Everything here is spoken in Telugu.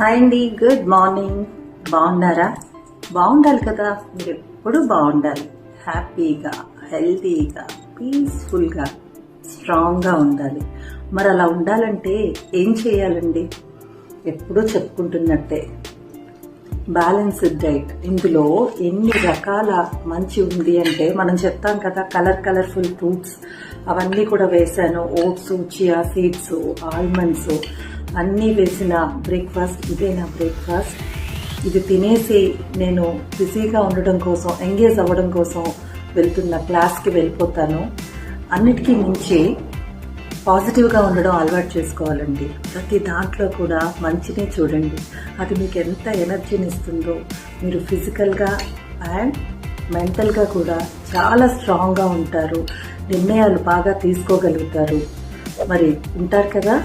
హాయ్ అండి గుడ్ మార్నింగ్ బాగున్నారా? బాగుండాలి కదా. మీరు ఎప్పుడు బాగుండాలి. హ్యాపీగా హెల్తీగా పీస్ఫుల్గా స్ట్రాంగ్గా ఉండాలి. మరి అలా ఉండాలంటే ఏం చేయాలండి? ఎప్పుడూ చెప్పుకుంటున్నట్టే. Balanced diet. ఇందులో ఎన్ని రకాల మంచి ఉంది అంటే మనం చెప్తాం కదా కలర్ కలర్ఫుల్ ఫ్రూట్స్ అవన్నీ కూడా వేసాను ఓట్స్ చియా సీడ్స్ ఆల్మండ్స్ అన్నీ వేసిన బ్రేక్ఫాస్ట్ ఇదే నా బ్రేక్ఫాస్ట్. ఇది తినేసి నేను బిజీగా ఉండడం కోసం ఎంగేజ్ అవ్వడం కోసం వెళ్తున్న క్లాస్కి వెళ్ళిపోతాను. అన్నిటికీ మించి పాజిటివ్గా ఉండడం అలవాటు చేసుకోవాలండి. ప్రతి దాంట్లో కూడా మంచినే చూడండి. అది మీకు ఎంత ఎనర్జీని ఇస్తుందో మీరు ఫిజికల్గా అండ్ మెంటల్గా కూడా చాలా స్ట్రాంగ్గా ఉంటారు. నిర్ణయాలు బాగా తీసుకోగలుగుతారు. మరి ఉంటారు కదా?